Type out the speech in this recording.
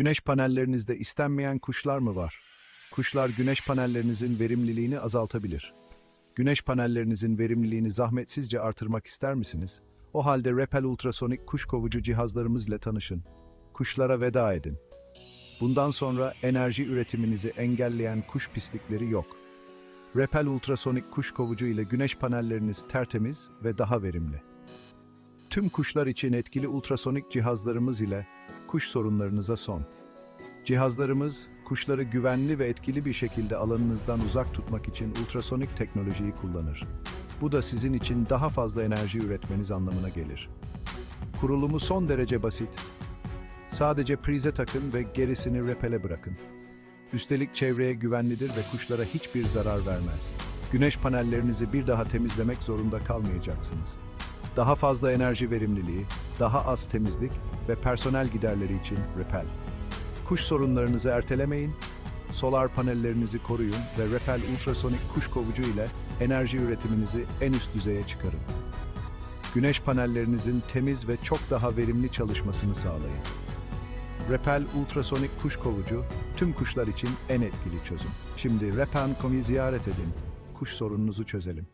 Güneş panellerinizde istenmeyen kuşlar mı var? Kuşlar güneş panellerinizin verimliliğini azaltabilir. Güneş panellerinizin verimliliğini zahmetsizce artırmak ister misiniz? O halde Repel ultrasonik kuş kovucu cihazlarımız ile tanışın. Kuşlara veda edin. Bundan sonra enerji üretiminizi engelleyen kuş pislikleri yok. Repel ultrasonik kuş kovucu ile güneş panelleriniz tertemiz ve daha verimli. Tüm kuşlar için etkili ultrasonik cihazlarımız ile kuş sorunlarınıza son. Cihazlarımız, kuşları güvenli ve etkili bir şekilde alanınızdan uzak tutmak için ultrasonik teknolojiyi kullanır. Bu da sizin için daha fazla enerji üretmeniz anlamına gelir. Kurulumu son derece basit. Sadece prize takın ve gerisini repele bırakın. Üstelik çevreye güvenlidir ve kuşlara hiçbir zarar vermez. Güneş panellerinizi bir daha temizlemek zorunda kalmayacaksınız. Daha fazla enerji verimliliği, daha az temizlik ve personel giderleri için Repel. Kuş sorunlarınızı ertelemeyin, solar panellerinizi koruyun ve Repel ultrasonik kuş kovucu ile enerji üretiminizi en üst düzeye çıkarın. Güneş panellerinizin temiz ve çok daha verimli çalışmasını sağlayın. Repel ultrasonik kuş kovucu tüm kuşlar için en etkili çözüm. Şimdi repan.com'u ziyaret edin. Kuş sorununuzu çözelim.